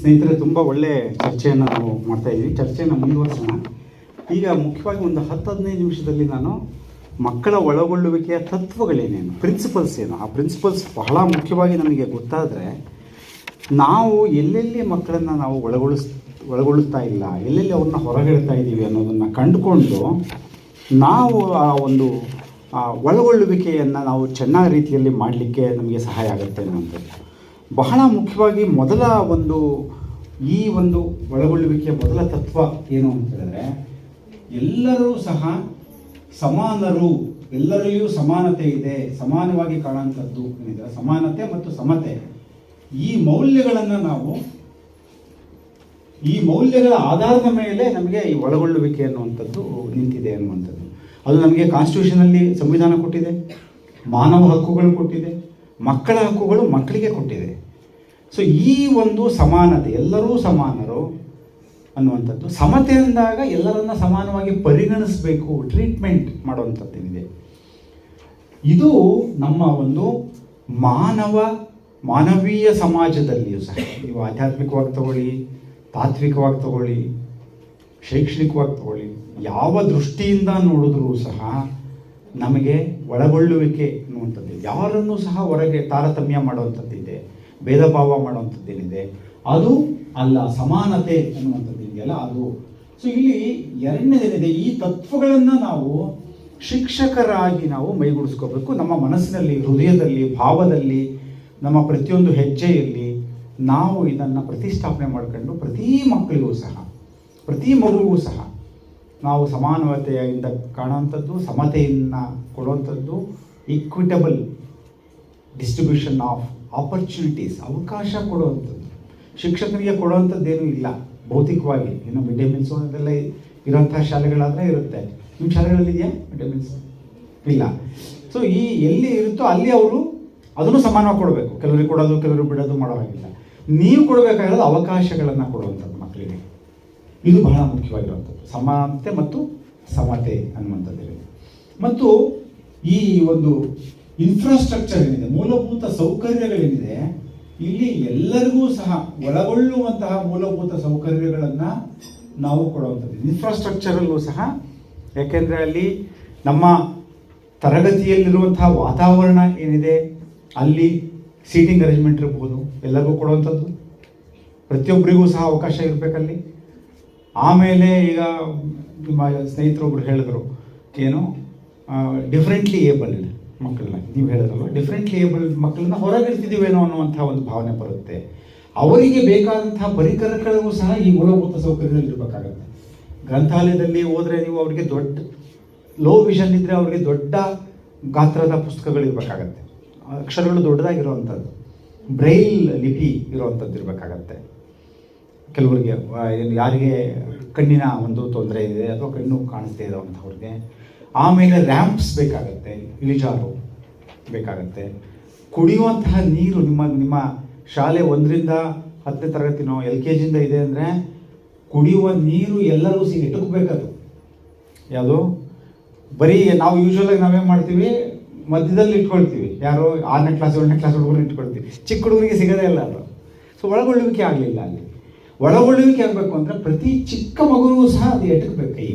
ಸ್ನೇಹಿತರೆ, ತುಂಬ ಒಳ್ಳೆ ಚರ್ಚೆಯನ್ನು ನಾವು ಮಾಡ್ತಾ ಇದ್ದೀವಿ ಚರ್ಚೆಯನ್ನು ಮುಂದುವರಿಸೋಣ. ಈಗ ಮುಖ್ಯವಾಗಿ ಒಂದು ಹತ್ತು, ಹದಿನೈದು ನಿಮಿಷದಲ್ಲಿ ನಾನು ಮಕ್ಕಳ ಒಳಗೊಳ್ಳುವಿಕೆಯ ತತ್ವಗಳೇನೇನು ಪ್ರಿನ್ಸಿಪಲ್ಸ್ ಏನು? ಆ ಪ್ರಿನ್ಸಿಪಲ್ಸ್ ಬಹಳ ಮುಖ್ಯವಾಗಿ ನಮಗೆ ಗೊತ್ತಾದರೆ, ನಾವು ಎಲ್ಲೆಲ್ಲಿ ಮಕ್ಕಳನ್ನು ನಾವು ಒಳಗೊಳಿಸ್, ಒಳಗೊಳ್ಳುತ್ತಾ ಇಲ್ಲ, ಎಲ್ಲೆಲ್ಲಿ ಅವ್ರನ್ನ ಹೊರಗಿಡ್ತಾ ಇದ್ದೀವಿ ಅನ್ನೋದನ್ನು ಕಂಡುಕೊಂಡು ನಾವು ಆ ಒಂದು ಒಳಗೊಳ್ಳುವಿಕೆಯನ್ನು ನಾವು ಚೆನ್ನಾಗಿ ರೀತಿಯಲ್ಲಿ ಮಾಡಲಿಕ್ಕೆ ನಮಗೆ ಸಹಾಯ ಆಗುತ್ತೆ ಅನ್ನುವಂಥದ್ದು. ಬಹಳ ಮುಖ್ಯವಾಗಿ ಮೊದಲ ಒಂದು, ಈ ಒಂದು ಒಳಗೊಳ್ಳುವಿಕೆಯ ಮೊದಲ ತತ್ವ ಏನು ಅಂತ ಹೇಳಿದ್ರೆ, ಎಲ್ಲರೂ ಸಹ ಸಮಾನರು ಎಲ್ಲರಲ್ಲಿಯೂ ಸಮಾನತೆ ಇದೆ, ಸಮಾನವಾಗಿ ಕಾಣುವಂಥದ್ದು ಏನಿದೆ, ಸಮಾನತೆ ಮತ್ತು ಸಮತೆ. ಈ ಮೌಲ್ಯಗಳನ್ನು ನಾವು, ಈ ಮೌಲ್ಯಗಳ ಆಧಾರದ ಮೇಲೆ ನಮಗೆ ಈ ಒಳಗೊಳ್ಳುವಿಕೆ ಅನ್ನುವಂಥದ್ದು ನಿಂತಿದೆ ಅನ್ನುವಂಥದ್ದು. ಅದು ನಮಗೆ ಕಾನ್ಸ್ಟಿಟ್ಯೂಷನಲ್ಲಿ ಸಂವಿಧಾನ ಕೊಟ್ಟಿದೆ, ಮಾನವ ಹಕ್ಕುಗಳು ಕೊಟ್ಟಿದೆ. ಮಕ್ಕಳ ಹಕ್ಕುಗಳು ಮಕ್ಕಳಿಗೆ ಕೊಟ್ಟಿದೆ ಸೊ ಈ ಒಂದು ಸಮಾನತೆ, ಎಲ್ಲರೂ ಸಮಾನರು ಅನ್ನುವಂಥದ್ದು, ಸಮತೆ ಅಂದಾಗ ಎಲ್ಲರನ್ನ ಸಮಾನವಾಗಿ ಪರಿಗಣಿಸಬೇಕು ಟ್ರೀಟ್ಮೆಂಟ್ ಮಾಡುವಂಥದ್ದೇನಿದೆ ಇದು ನಮ್ಮ ಒಂದು ಮಾನವ, ಮಾನವೀಯ ಸಮಾಜದಲ್ಲಿಯೂ ಸಹ, ನೀವು ಆಧ್ಯಾತ್ಮಿಕವಾಗಿ ತಗೊಳ್ಳಿ, ತಾತ್ವಿಕವಾಗಿ ತಗೊಳ್ಳಿ, ಶೈಕ್ಷಣಿಕವಾಗಿ ತಗೊಳ್ಳಿ, ಯಾವ ದೃಷ್ಟಿಯಿಂದ ನೋಡಿದ್ರೂ ಸಹ ನಮಗೆ ಒಳಗೊಳ್ಳುವಿಕೆ ಅನ್ನುವಂಥದ್ದು ಯಾರನ್ನು ಸಹ ಹೊರಗೆ ತಾರತಮ್ಯ ಮಾಡುವಂಥದ್ದಿದೆ, ಭೇದ ಭಾವ ಮಾಡುವಂಥದ್ದೇನಿದೆ, ಅದು ಅಲ್ಲ, ಸಮಾನತೆ ಅನ್ನುವಂಥದ್ದು ಇದೆಯಲ್ಲ ಅದು. ಸೊ ಇಲ್ಲಿ ಎರಡನೇದೇನಿದೆ, ಈ ತತ್ವಗಳನ್ನು ನಾವು ಶಿಕ್ಷಕರಾಗಿ ನಾವು ಮೈಗೂಡಿಸ್ಕೋಬೇಕು. ನಮ್ಮ ಮನಸ್ಸಿನಲ್ಲಿ, ಹೃದಯದಲ್ಲಿ, ಭಾವದಲ್ಲಿ, ನಮ್ಮ ಪ್ರತಿಯೊಂದು ಹೆಜ್ಜೆಯಲ್ಲಿ ನಾವು ಇದನ್ನು ಪ್ರತಿಷ್ಠಾಪನೆ ಮಾಡ್ಕೊಂಡು ಪ್ರತಿ ಮಕ್ಕಳಿಗೂ ಸಹ, ಪ್ರತಿ ಮಗುವಿಗೂ ಸಹ ನಾವು ಸಮಾನತೆಯಿಂದ ಕಾಣುವಂಥದ್ದು, ಸಮತೆಯನ್ನು ಕೊಡುವಂಥದ್ದು ಈಕ್ವಿಟಬಲ್ ಡಿಸ್ಟ್ರಿಬ್ಯೂಷನ್ ಆಫ್ ಆಪರ್ಚುನಿಟೀಸ್ ಅವಕಾಶ ಕೊಡುವಂಥದ್ದು. ಶಿಕ್ಷಕರಿಗೆ ಕೊಡುವಂಥದ್ದೇನೂ ಇಲ್ಲ, ಭೌತಿಕವಾಗಿ. ಇನ್ನು ಮಿಡ್ ಡೇ ಮೀಲ್ಸು ಅದೆಲ್ಲ ಶಾಲೆಗಳಾದರೆ ಇರುತ್ತೆ. ನಿಮ್ಮ ಶಾಲೆಗಳಲ್ಲಿ ಇದೆಯಾ? ಮಿಡ್ ಮೀಲ್ಸ್ ಇಲ್ಲ. ಸೊ ಈ ಎಲ್ಲಿ ಇರುತ್ತೋ ಅಲ್ಲಿ ಅವರು ಅದನ್ನು ಸಮಾನವಾಗಿ ಕೊಡಬೇಕು. ಕೆಲವರಿಗೆ ಕೊಡೋದು ಕೆಲವರು ಬಿಡೋದು ಮಾಡೋ ಹಾಗಿಲ್ಲ. ನೀವು ಕೊಡಬೇಕಾಗಿರೋದು ಅವಕಾಶಗಳನ್ನು ಕೊಡುವಂಥದ್ದು ಮಕ್ಕಳಿಗೆ. ಇದು ಬಹಳ ಮುಖ್ಯವಾಗಿರುವಂಥದ್ದು. ಸಮಾನತೆ ಮತ್ತು ಸಮತೆ ಅನ್ನುವಂಥದ್ದಿದೆ ಮತ್ತು ಈ ಒಂದು ಇನ್ಫ್ರಾಸ್ಟ್ರಕ್ಚರ್ ಏನಿದೆ, ಮೂಲಭೂತ ಸೌಕರ್ಯಗಳೇನಿದೆ, ಇಲ್ಲಿ ಎಲ್ಲರಿಗೂ ಸಹ ಒಳಗೊಳ್ಳುವಂತಹ ಮೂಲಭೂತ ಸೌಕರ್ಯಗಳನ್ನು ನಾವು ಕೊಡುವಂಥದ್ದು. ಇನ್ಫ್ರಾಸ್ಟ್ರಕ್ಚರಲ್ಲೂ ಸಹ, ಯಾಕೆಂದರೆ ಅಲ್ಲಿ ನಮ್ಮ ತರಗತಿಯಲ್ಲಿರುವಂತಹ ವಾತಾವರಣ ಏನಿದೆ, ಅಲ್ಲಿ ಸೀಟಿಂಗ್ ಅರೇಂಜ್ಮೆಂಟ್ ಇರ್ಬೋದು, ಎಲ್ಲರಿಗೂ ಕೊಡುವಂಥದ್ದು. ಪ್ರತಿಯೊಬ್ಬರಿಗೂ ಸಹ ಅವಕಾಶ ಇರಬೇಕಲ್ಲಿ. ಆಮೇಲೆ ಈಗ ನಿಮ್ಮ ಸ್ನೇಹಿತರೊಬ್ರು ಹೇಳಿದ್ರು, ಏನು ಡಿಫ್ರೆಂಟ್ಲಿ ಏಬಲ್ಡ್ ಮಕ್ಕಳನ್ನ. ನೀವು ಹೇಳಿದ್ರಲ್ವ? ಡಿಫ್ರೆಂಟ್ಲಿ ಏಬಲ್ ಮಕ್ಕಳನ್ನ ಹೊರಗಿಡ್ತಿದ್ದೀವೇನೋ ಅನ್ನುವಂಥ ಒಂದು ಭಾವನೆ ಬರುತ್ತೆ. ಅವರಿಗೆ ಬೇಕಾದಂತಹ ಪರಿಕರಗಳಿಗೂ ಸಹ ಈ ಮೂಲಭೂತ ಸೌಕರ್ಯದಲ್ಲಿ ಇರಬೇಕಾಗತ್ತೆ ಗ್ರಂಥಾಲಯದಲ್ಲಿ ಹೋದರೆ ನೀವು ಅವರಿಗೆ ದೊಡ್ಡ ಲೋ ವಿಷನ್ ಇದ್ದರೆ ಅವರಿಗೆ ದೊಡ್ಡ ಗಾತ್ರದ ಪುಸ್ತಕಗಳು ಇರಬೇಕಾಗತ್ತೆ. ಅಕ್ಷರಗಳು ದೊಡ್ಡದಾಗಿರುವಂಥದ್ದು. ಬ್ರೈಲ್ ಲಿಪಿ ಇರುವಂಥದ್ದು ಇರಬೇಕಾಗತ್ತೆ. ಕೆಲವರಿಗೆ ಯಾರಿಗೆ ಕಣ್ಣಿನ ಒಂದು ತೊಂದರೆ ಇದೆ ಅಥವಾ ಕಣ್ಣು ಕಾಣಿಸ್ತಾ ಇರೋವಂಥವ್ರಿಗೆ ಆಮೇಲೆ ರ್ಯಾಂಪ್ಸ್ ಬೇಕಾಗತ್ತೆ, ಇಳಿಜಾರು ಬೇಕಾಗತ್ತೆ. ಕುಡಿಯುವಂತಹ ನೀರು ನಿಮ್ಮ ನಿಮ್ಮ ಶಾಲೆ ಒಂದರಿಂದ ಹತ್ತನೇ ತರಗತಿನೋ ಎಲ್ ಕೆ ಜಿಯಿಂದ ಇದೆ ಅಂದರೆ ಕುಡಿಯುವ ನೀರು ಎಲ್ಲರೂ ಸಿ ಇಟ್ಕೋಬೇಕದು. ಯಾವುದು? ಬರೀ ನಾವು ಯೂಶ್ವಲಾಗಿ ನಾವೇನು ಮಾಡ್ತೀವಿ? ಮಧ್ಯದಲ್ಲಿ ಇಟ್ಕೊಳ್ತೀವಿ. ಯಾರೋ ಆರನೇ ಕ್ಲಾಸ್ ಏಳನೇ ಕ್ಲಾಸ್ ಹುಡುಗರು ಇಟ್ಕೊಳ್ತೀವಿ. ಚಿಕ್ಕ ಹುಡುಗರಿಗೆ ಸಿಗೋದೇ ಇಲ್ಲ ಅದು. ಸೊ ಒಳಗೊಳ್ಳುವಿಕೆ ಆಗಲಿಲ್ಲ ಅಲ್ಲಿ. ಒಳಗೊಳ್ಳುವಿಕೆ ಆಗಬೇಕು ಅಂದರೆ ಪ್ರತಿ ಚಿಕ್ಕ ಮಗುವೂ ಸಹ ಅದು ಎಟಕಬೇಕು ಕೈ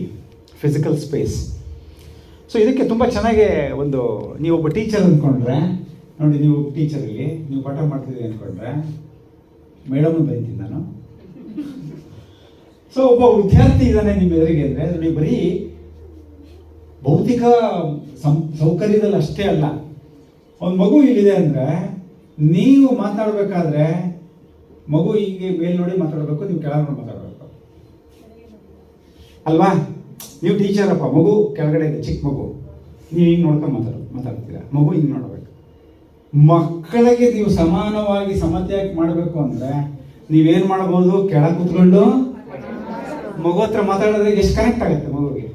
ಫಿಸಿಕಲ್ ಸ್ಪೇಸ್ ಸೊ ಇದಕ್ಕೆ ತುಂಬ ಚೆನ್ನಾಗಿ ಒಂದು ನೀವೊಬ್ಬ ಟೀಚರ್ ಅಂದ್ಕೊಂಡ್ರೆ ನೋಡಿ ನೀವು ಟೀಚರಲ್ಲಿ ನೀವು ಪಾಠ ಮಾಡ್ತಿದ್ದೀವಿ ಅಂದ್ಕೊಂಡ್ರೆ ಮೇಡಮ್ ಬೈತೀನಿ ನಾನು. ಸೊ ಒಬ್ಬ ವಿದ್ಯಾರ್ಥಿ ಇದ್ದಾನೆ ನಿಮ್ಮ ಎದುರಿಗೆ ಅಂದರೆ ನೋಡಿ ಬರೀ ಭೌತಿಕ ಸಂ, ಸೌಕರ್ಯದಲ್ಲಿ ಅಷ್ಟೇ ಅಲ್ಲ. ಒಂದು ಮಗು ಇಲ್ಲಿದೆ ಅಂದರೆ, ನೀವು ಮಾತಾಡಬೇಕಾದ್ರೆ ಮಗು ಹೀಗೆ ಮೇಲ್ ನೋಡಿ ಮಾತಾಡಬೇಕು, ನೀವು ಕೆಳಗೆ ನೋಡಿ ಮಾತಾಡಬೇಕು. ಅಲ್ವಾ? ನೀವು ಟೀಚರಪ್ಪ ಮಗು ಕೆಳಗಡೆ ಇದೆ, ಚಿಕ್ಕ ಮಗು. ನೀವು ಹಿಂಗೆ ನೋಡ್ಕೊಂಡು ಮಾತಾಡ, ಮಾತಾಡ್ತೀರಾ? ಮಗು ಹಿಂಗೆ ನೋಡಬೇಕು. ಮಕ್ಕಳಿಗೆ ನೀವು ಸಮಾನವಾಗಿ ಸಮತೆಯಾಗಿ ಮಾಡಬೇಕು ಅಂದರೆ, ನೀವೇನು ಮಾಡ್ಬೋದು? ಕೆಳಗೆ ಕೂತ್ಕೊಂಡು ಮಗು ಹತ್ರ ಮಾತಾಡಿದ್ರೆ ಎಷ್ಟು ಕನೆಕ್ಟ್ ಆಗುತ್ತೆ ಮಗುವಿಗೆ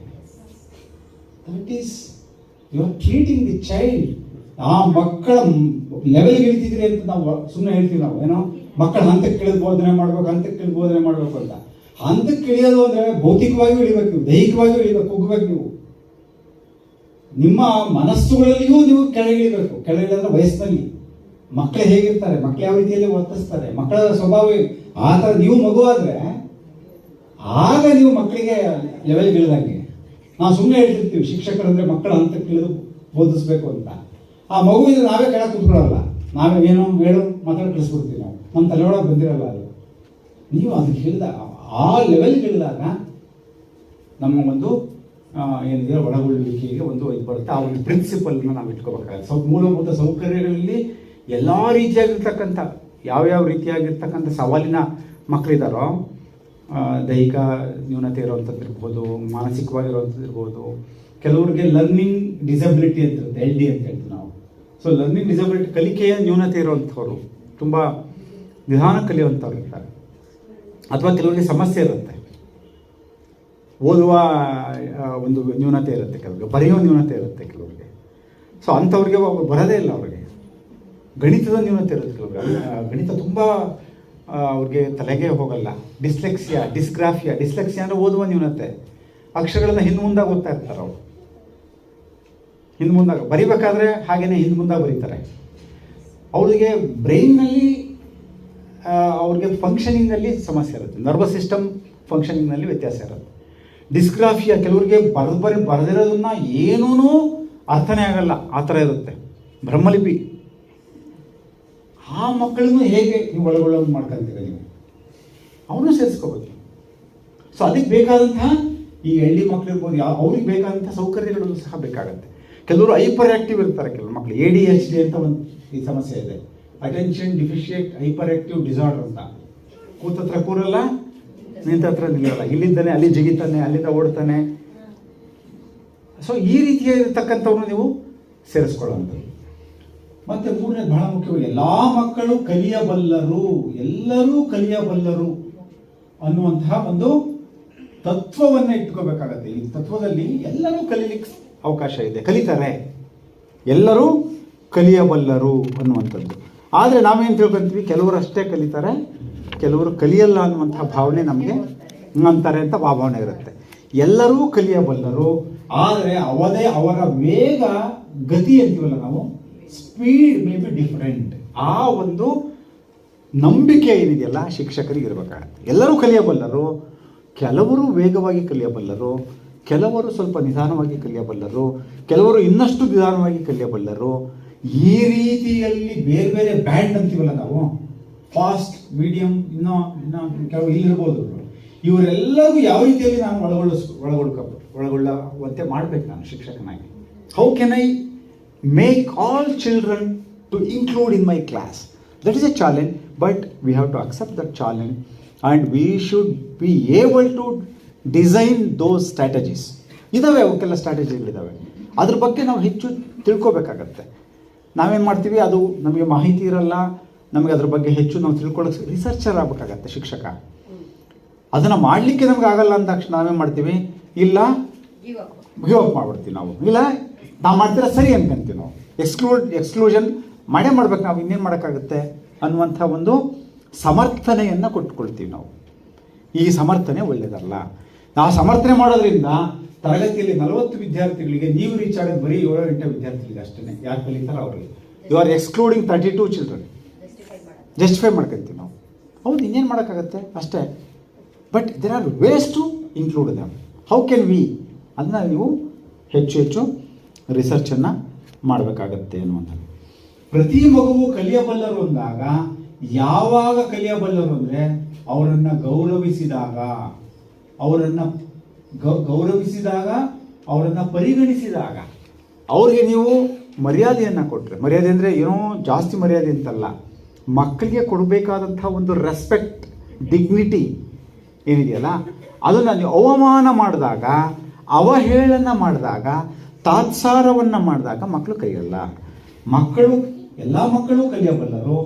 that is you are treating the child ಆ ಮಕ್ಕಳ ಲೆವೆಲ್ಗೆ ಇಳ್ತಿದ್ರಿ ಅಂತ ನಾವು ಸುಮ್ಮನೆ ಹೇಳ್ತೀವಿ ನಾವು, ಏನೋ? ಮಕ್ಕಳ ಹಂತಕ್ಕೆ ಇಳಿದು ಬೋಧನೆ ಮಾಡ್ಬೇಕು, ಹಂತಕ್ಕೆ ಇಳಿದು ಬೋಧನೆ ಮಾಡಬೇಕು ಅಂತ. ಹಂತಕ್ಕೆ ಇಳಿಯೋದು ಅಂದರೆ ಭೌತಿಕವಾಗಿ ಇಳಿಬೇಕು ನೀವು ದೈಹಿಕವಾಗಿ ಇಳಿಬೇಕು ಹೋಗ್ಬೇಕು ನೀವು. ನಿಮ್ಮ ಮನಸ್ಸುಗಳಲ್ಲಿಯೂ ನೀವು ಕೆಳಗಿಳಿಬೇಕು ಕೆಳಗಿಳಿದ್ರೆ ವಯಸ್ಸಿನಲ್ಲಿ. ಮಕ್ಕಳು ಹೇಗಿರ್ತಾರೆ? ಮಕ್ಕಳು ಯಾವ ರೀತಿಯಲ್ಲಿ ವರ್ತಿಸ್ತಾರೆ? ಮಕ್ಕಳ ಸ್ವಭಾವ ಆ ಥರ ನೀವು ಮಗು ಆದರೆ, ಆಗ ನೀವು ಮಕ್ಕಳಿಗೆ ಲೆವೆಲ್ ಇಳಿದಂಗೆ. ನಾವು ಸುಮ್ಮನೆ ಹೇಳ್ತಿರ್ತೀವಿ, ಶಿಕ್ಷಕರಂದ್ರೆ ಮಕ್ಕಳ ಹಂತಕ್ಕೆ ಇಳಿದು ಬೋಧಿಸ್ಬೇಕು ಅಂತ. ಆ ಮಗುವಿನ ನಾವೇ ಕೆಳಗೆ ಕೂತ್ಕೊಳ್ಳಲ್ಲ. ನಾವೇ ಏನು ಹೇಳು, ಮಾತಾಡಿ ಕಳಿಸ್ಬಿಡ್ತೀವಿ. ನಮ್ಮ ತಲೆಯೊಳಗೆ ಬಂದಿರಲ್ಲ ನೀವು ಅದಕ್ಕೆ ಹೇಳಿದಾಗ ಆ ಲೆವೆಲ್ಗೆ ಹೇಳಿದಾಗ ನಮ್ಮ ಒಂದು ಏನಿದೆ ಒಳಗೊಳ್ಳುವಿಕೆಗೆ ಒಂದು ಇದು ಬರುತ್ತೆ. ಆ ಒಂದು ಪ್ರಿನ್ಸಿಪಲ್ನ ನಾವು ಇಟ್ಕೋಬೇಕಾಗುತ್ತೆ. ಸ್ವಲ್ಪ ಮೂಲಭೂತ ಸೌಕರ್ಯಗಳಲ್ಲಿ ಎಲ್ಲ ರೀತಿಯಾಗಿರ್ತಕ್ಕಂಥ, ಯಾವ್ಯಾವ ರೀತಿಯಾಗಿರ್ತಕ್ಕಂಥ ಸವಾಲಿನ ಮಕ್ಕಳಿದ್ದಾರೋ ದೈಹಿಕ ನ್ಯೂನತೆ ಇರುವಂಥದ್ದು ಇರ್ಬೋದು ಮಾನಸಿಕವಾಗಿರುವಂಥದ್ದು ಇರ್ಬೋದು ಕೆಲವರಿಗೆ ಲರ್ನಿಂಗ್ ಡಿಸಬಿಲಿಟಿ ಅಂತ ಇರುತ್ತೆ ಎಲ್ ಡಿ ಅಂತ ಹೇಳ್ತೀವಿ ನಾವು. ಸೊ ಲರ್ನಿಂಗ್ ಡಿಸಬಿಲಿಟಿ ಕಲಿಕೆಯ ನ್ಯೂನತೆ ಇರುವಂಥವ್ರು ತುಂಬ ನಿಧಾನ ಕಲಿಯುವಂಥವ್ರು ಇರ್ತಾರೆ. ಅಥವಾ ಕೆಲವರಿಗೆ ಸಮಸ್ಯೆ ಇರುತ್ತೆ. ಓದುವ ಒಂದು ನ್ಯೂನತೆ ಇರುತ್ತೆ ಕೆಲವರಿಗೆ, ಬರೆಯುವ ನ್ಯೂನತೆ ಇರುತ್ತೆ ಕೆಲವರಿಗೆ. ಸೊ ಅಂಥವ್ರಿಗೆ ಬರೋದೇ ಇಲ್ಲ ಅವ್ರಿಗೆ. ಗಣಿತದ ನ್ಯೂನತೆ ಇರುತ್ತೆ ಕೆಲವರಿಗೆ. ಗಣಿತ ತುಂಬ ಅವ್ರಿಗೆ ತಲೆಗೆ ಹೋಗಲ್ಲ. ಡಿಸ್ಲೆಕ್ಸಿಯಾ, ಡಿಸ್ಗ್ರಾಫಿಯಾ, ಡಿಸ್ಲೆಕ್ಸಿಯಾ ಅಂದರೆ ಓದುವ ನ್ಯೂನತೆ. ಅಕ್ಷರಗಳನ್ನ ಹಿಂದೆ ಮುಂದಾಗಿ ಓದ್ತಾ ಇರ್ತಾರೆ ಅವರು. ಹಿಂದೆ ಮುಂದಾಗ, ಬರಿಬೇಕಾದ್ರೆ ಹಾಗೇನೆ ಹಿಂದೆ ಮುಂದಾಗ ಬರೀತಾರೆ. ಅವರಿಗೆ ಬ್ರೈನ್ನಲ್ಲಿ ಅವ್ರಿಗೆ ಫಂಕ್ಷನಿಂಗಲ್ಲಿ ಸಮಸ್ಯೆ ಇರುತ್ತೆ. ನರ್ವಸ್ ಸಿಸ್ಟಮ್ ಫಂಕ್ಷನಿಂಗ್ನಲ್ಲಿ ವ್ಯತ್ಯಾಸ ಇರುತ್ತೆ. ಡಿಸ್ಗ್ರಾಫಿಯಾ ಕೆಲವರಿಗೆ ಬರೆದು ಬರಿ ಬರೆದಿರೋದನ್ನ ಏನೂ ಅರ್ಥನೇ ಆಗಲ್ಲ. ಆ ಥರ ಇರುತ್ತೆ. ಬ್ರಹ್ಮಲಿಪಿ. ಆ ಮಕ್ಕಳನ್ನು ಹೇಗೆ ನೀವು ಒಳಗೊಳ್ಳೋದು ಮಾಡ್ಕೊಂತೀರ ನೀವು? ಅವನು ಸೇರಿಸ್ಕೋಬೇಕು. ಸೊ ಅದಕ್ಕೆ ಬೇಕಾದಂತಹ ಈ ಹಳ್ಳಿ ಮಕ್ಳು ಇರ್ಬೋದು, ಯಾವ, ಅವ್ರಿಗೆ ಬೇಕಾದಂಥ ಸೌಕರ್ಯಗಳನ್ನು ಸಹ ಬೇಕಾಗುತ್ತೆ. ಕೆಲವರು ಹೈಪರ್ ಆಕ್ಟಿವ್ ಇರ್ತಾರೆ ಕೆಲವು ಮಕ್ಕಳು ಎ ಡಿ ಎಚ್ ಡಿ ಅಂತ ಒಂದು ಈ ಸಮಸ್ಯೆ ಇದೆ. Attention deficit hyper active disorder ಅಂತ ಕೂತತ್ರ ಕೂರಲ್ಲ, ನಿಂತ ಹತ್ರ ನಿಲ್ಲಲ್ಲ. ಇಲ್ಲಿದ್ದಾನೆ ಅಲ್ಲಿ ಜಿಗಿತಾನೆ, ಅಲ್ಲಿಂದ ಓಡ್ತಾನೆ. ಸೊ ಈ ರೀತಿಯ ರೀತಿಯಾಗಿರ್ತಕ್ಕಂಥವ್ರು ನೀವು ಸೇರಿಸ್ಕೊಳ್ಳುವಂಥದ್ದು. ಮತ್ತೆ ಮೂರನೇ ಬಹಳ ಮುಖ್ಯವಾಗಿ, ಎಲ್ಲಾ ಮಕ್ಕಳು ಕಲಿಯಬಲ್ಲರು, ಎಲ್ಲರೂ ಕಲಿಯಬಲ್ಲರು ಅನ್ನುವಂತಹ ಒಂದು ತತ್ವವನ್ನ ಇಟ್ಕೋಬೇಕಾಗತ್ತೆ. ಈ ತತ್ವದಲ್ಲಿ ಎಲ್ಲರೂ ಕಲೀಲಿಕ್ಕೆ ಅವಕಾಶ ಇದೆ. ಕಲಿತಾರೆ. ಎಲ್ಲರೂ ಕಲಿಯಬಲ್ಲರು ಅನ್ನುವಂಥದ್ದು. ಆದರೆ ನಾವೇನು ತಿಳ್ಕೊಂತೀವಿ? ಕೆಲವರು ಅಷ್ಟೇ ಕಲಿತಾರೆ, ಕೆಲವರು ಕಲಿಯಲ್ಲ ಅನ್ನುವಂತಹ ಭಾವನೆ ನಮಗೆ ಅಂತಾರೆ ಅಂತ ಭಾವನೆ ಇರುತ್ತೆ. ಎಲ್ಲರೂ ಕಲಿಯಬಲ್ಲರು, ಆದರೆ ಅವದೇ ಅವರ ವೇಗ, ಗತಿ ಅಂತೀವಲ್ಲ ನಾವು? ಸ್ಪೀಡ್ ಮೇ ಬಿ ಡಿಫ್ರೆಂಟ್ ಆ ಒಂದು ನಂಬಿಕೆ ಏನಿದೆಯಲ್ಲ, ಶಿಕ್ಷಕರಿಗೆ ಇರಬೇಕಾಗತ್ತೆ. ಎಲ್ಲರೂ ಕಲಿಯಬಲ್ಲರು, ಕೆಲವರು ವೇಗವಾಗಿ ಕಲಿಯಬಲ್ಲರು, ಕೆಲವರು ಸ್ವಲ್ಪ ನಿಧಾನವಾಗಿ ಕಲಿಯಬಲ್ಲರು, ಕೆಲವರು ಇನ್ನಷ್ಟು ನಿಧಾನವಾಗಿ ಕಲಿಯಬಲ್ಲರು ಈ ರೀತಿಯಲ್ಲಿ ಬೇರೆ ಬೇರೆ ಬ್ಯಾಂಡ್ ಅಂತೀವಲ್ಲ ನಾವು? ಫಾಸ್ಟ್, ಮೀಡಿಯಂ, ಇನ್ನೂ ಇನ್ನೂ ಕೆಲವು ಇಲ್ಲಿರ್ಬೋದು. ಇವರೆಲ್ಲರಿಗೂ ಯಾವ ರೀತಿಯಲ್ಲಿ ನಾನು ಒಳಗೊಳ್ಳಿಸ್, ಒಳಗೊಳ್ಕ, ಒಳಗೊಳ್ಳುವಂತೆ ಮಾಡಬೇಕು ನಾನು ಶಿಕ್ಷಕನಾಗಿ. How can I make all children to include in my class that is a challenge but we have to accept that challenge and we should be able to design those strategies ಇದಾವೆ ಅವಕ್ಕೆಲ್ಲ ಸ್ಟ್ರಾಟಜಿಗಳಿದ್ದಾವೆ ಅದ್ರ ಬಗ್ಗೆ ನಾವು ಹೆಚ್ಚು ತಿಳ್ಕೊಬೇಕಾಗತ್ತೆ. ನಾವೇನು ಮಾಡ್ತೀವಿ? ಅದು ನಮಗೆ ಮಾಹಿತಿ ಇರಲ್ಲ. ನಮಗೆ ಅದ್ರ ಬಗ್ಗೆ ಹೆಚ್ಚು ನಾವು ತಿಳ್ಕೊಳ್ಳೋಕೆ ರಿಸರ್ಚರ್ ಆಗಬೇಕಾಗತ್ತೆ ಶಿಕ್ಷಕ. ಅದನ್ನು ಮಾಡಲಿಕ್ಕೆ ನಮ್ಗೆ ಆಗಲ್ಲ ಅಂದ ತಕ್ಷಣ ನಾವೇನು ಮಾಡ್ತೀವಿ? ಇಲ್ಲ ಗಿವ್ ಅಪ್ ಮಾಡ್ಬಿಡ್ತೀವಿ ನಾವು. ಇಲ್ಲ ನಾವು ಮಾಡ್ತೀರ ಸರಿ ಅನ್ಕೊಂತೀವಿ ನಾವು. ಎಕ್ಸ್ಕ್ಲೂಡ್ ಎಕ್ಸ್ಕ್ಲೂಷನ್ ಮಾಡೇ ಮಾಡ್ಬೇಕು ನಾವು. ಇನ್ನೇನು ಮಾಡೋಕ್ಕಾಗುತ್ತೆ? ಅನ್ನುವಂಥ ಒಂದು ಸಮರ್ಥನೆಯನ್ನು ಕೊಟ್ಕೊಳ್ತೀವಿ ನಾವು. ಈ ಸಮರ್ಥನೆ ಒಳ್ಳೆಯದಲ್ಲ ನಾವು ಸಮರ್ಥನೆ ಮಾಡೋದ್ರಿಂದ ತರಗತಿಯಲ್ಲಿ ನಲವತ್ತು ವಿದ್ಯಾರ್ಥಿಗಳಿಗೆ ನೀವು ರೀಚ್ ಆಗೋದು ಬರೀ ಏಳು ಎಂಟು ವಿದ್ಯಾರ್ಥಿಗಳಿಗೆ ಅಷ್ಟೇ ಯಾರು ಕಲಿತಾರೆ ಅವರಿಗೆ. You are excluding thirty two children justify ಮಾಡ್ಕೊಂತೀವಿ ನಾವು. ಹೌದು, ಇನ್ನೇನು ಮಾಡೋಕ್ಕಾಗತ್ತೆ? ಅಷ್ಟೇ. But there are ways to include them how can we ಅದನ್ನ ನೀವು ಹೆಚ್ಚು ಹೆಚ್ಚು ರಿಸರ್ಚನ್ನು ಮಾಡಬೇಕಾಗತ್ತೆ ಅನ್ನುವಂಥದ್ದು. ಪ್ರತಿ ಮಗುವು ಕಲಿಯಬಲ್ಲರು ಅಂದಾಗ, ಯಾವಾಗ ಕಲಿಯಬಲ್ಲರು ಅಂದರೆ, ಅವರನ್ನು ಗೌರವಿಸಿದಾಗ, ಅವರನ್ನು ಗೌರವಿಸಿದಾಗ ಅವರನ್ನು ಪರಿಗಣಿಸಿದಾಗ ಅವ್ರಿಗೆ ನೀವು ಮರ್ಯಾದೆಯನ್ನು ಕೊಟ್ಟರೆ ಮರ್ಯಾದೆ ಅಂದರೆ ಏನೋ ಜಾಸ್ತಿ ಮರ್ಯಾದೆ ಅಂತಲ್ಲ, ಮಕ್ಕಳಿಗೆ ಕೊಡಬೇಕಾದಂಥ ಒಂದು ರೆಸ್ಪೆಕ್ಟ್ ಡಿಗ್ನಿಟಿ ಏನಿದೆಯಲ್ಲ, ಅದನ್ನು ನೀವು ಅವಮಾನ ಮಾಡಿದಾಗ, ಅವಹೇಳನ ಮಾಡಿದಾಗ, ತಾತ್ಸಾರವನ್ನು ಮಾಡಿದಾಗ ಮಕ್ಕಳು ಕಲಿಯಲ್ಲ. ಮಕ್ಕಳು, ಎಲ್ಲ ಮಕ್ಕಳು ಕಲಿಯಬಲ್ಲರು.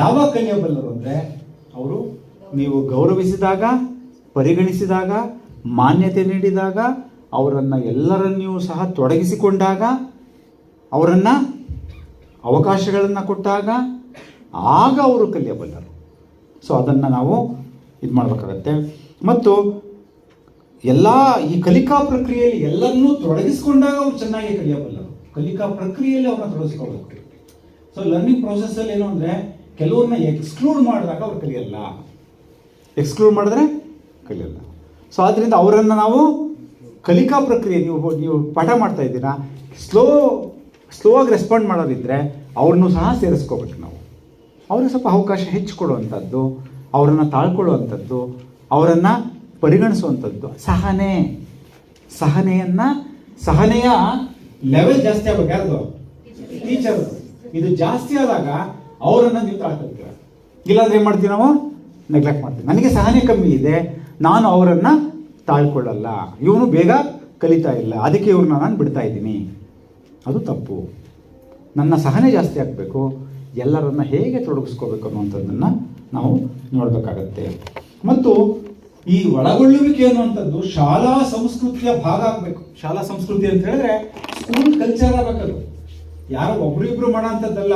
ಯಾವ ಕಲಿಯಬಲ್ಲರು ಅಂದರೆ, ಅವರು ನೀವು ಗೌರವಿಸಿದಾಗ, ಪರಿಗಣಿಸಿದಾಗ ಮಾನ್ಯತೆ ನೀಡಿದಾಗ ಅವರನ್ನು ಎಲ್ಲರನ್ನೂ ಸಹ ತೊಡಗಿಸಿಕೊಂಡಾಗ, ಅವರನ್ನು ಅವಕಾಶಗಳನ್ನು ಕೊಟ್ಟಾಗ, ಆಗ ಅವರು ಕಲಿಯಬಲ್ಲರು. ಸೊ ಅದನ್ನು ನಾವು ಇದು ಮಾಡಬೇಕಾಗತ್ತೆ. ಮತ್ತು ಎಲ್ಲ ಈ ಕಲಿಕಾ ಪ್ರಕ್ರಿಯೆಯಲ್ಲಿ ಎಲ್ಲರನ್ನೂ ತೊಡಗಿಸಿಕೊಂಡಾಗ ಅವ್ರು ಚೆನ್ನಾಗಿ ಕಲಿಯಬಲ್ಲರು. ಕಲಿಕಾ ಪ್ರಕ್ರಿಯೆಯಲ್ಲಿ ಅವ್ರನ್ನ ತೊಡಗಿಸ್ಕೊಳ್ಬೇಕು. ಸೊ ಲರ್ನಿಂಗ್ ಪ್ರೊಸೆಸ್ಸಲ್ಲಿ ಏನು ಅಂದರೆ, ಕೆಲವ್ರನ್ನ ಎಕ್ಸ್ಕ್ಲೂಡ್ ಮಾಡಿದಾಗ ಅವ್ರು ಕಲಿಯಲ್ಲ. ಎಕ್ಸ್ಕ್ಲೂಡ್ ಮಾಡಿದ್ರೆ ಕಲಿಯಲ್ಲ. ಸೊ ಆದ್ದರಿಂದ ಅವರನ್ನು ನಾವು ಕಲಿಕಾ ಪ್ರಕ್ರಿಯೆ, ನೀವು ನೀವು ಪಾಠ ಮಾಡ್ತಾ ಇದ್ದೀರಾ, ಸ್ಲೋ ಸ್ಲೋ ಆಗಿ ರೆಸ್ಪಾಂಡ್ ಮಾಡೋದಿದ್ದರೆ ಅವ್ರನ್ನೂ ಸಹ ಸೇರಿಸ್ಕೋಬೇಕು ನಾವು. ಅವ್ರಿಗೆ ಸ್ವಲ್ಪ ಅವಕಾಶ ಹೆಚ್ಚು ಕೊಡುವಂಥದ್ದು, ಅವರನ್ನು ತಾಳ್ಕೊಳ್ಳುವಂಥದ್ದು, ಅವರನ್ನು ಪರಿಗಣಿಸುವಂಥದ್ದು, ಸಹನೆ, ಸಹನೆಯನ್ನು, ಸಹನೆಯ ಲೆವೆಲ್ ಜಾಸ್ತಿ ಆಗ್ಬೇಕು, ಯಾರ್ದು? ಟೀಚರ್ ಇದು ಜಾಸ್ತಿ ಆದಾಗ ಅವರನ್ನು ನೀವು ತಾಳ್ಕೊಳ್ತೀರ. ಇಲ್ಲಾಂದ್ರೆ ಏನು ಮಾಡ್ತೀವಿ ನಾವು? ನೆಗ್ಲೆಕ್ಟ್ ಮಾಡ್ತೀವಿ. ನನಗೆ ಸಹನೆ ಕಮ್ಮಿ ಇದೆ ನಾನು ಅವರನ್ನು ತಾಳ್ಕೊಳ್ಳಲ್ಲ. ಇವನು ಬೇಗ ಕಲಿತಾ ಇಲ್ಲ. ಅದಕ್ಕೆ ಇವ್ರನ್ನ ನಾನು ಬಿಡ್ತಾ ಇದ್ದೀನಿ. ಅದು ತಪ್ಪು. ನನ್ನ ಸಹನೆ ಜಾಸ್ತಿ ಆಗಬೇಕು. ಎಲ್ಲರನ್ನ ಹೇಗೆ ತೊಡಗಿಸ್ಕೋಬೇಕು ಅನ್ನುವಂಥದ್ದನ್ನು ನಾವು ನೋಡಬೇಕಾಗತ್ತೆ. ಮತ್ತು ಈ ಒಳಗೊಳ್ಳುವಿಕೆ ಅನ್ನುವಂಥದ್ದು ಶಾಲಾ ಸಂಸ್ಕೃತಿಯ ಭಾಗ ಆಗಬೇಕು. ಶಾಲಾ ಸಂಸ್ಕೃತಿ ಅಂತ ಹೇಳಿದ್ರೆ ಸ್ಕೂಲ್ ಕಲ್ಚರ್ ಆಗಬೇಕದು ಯಾರೋ ಒಬ್ರಿಬ್ರು ಮಾಡೋಂಥದ್ದಲ್ಲ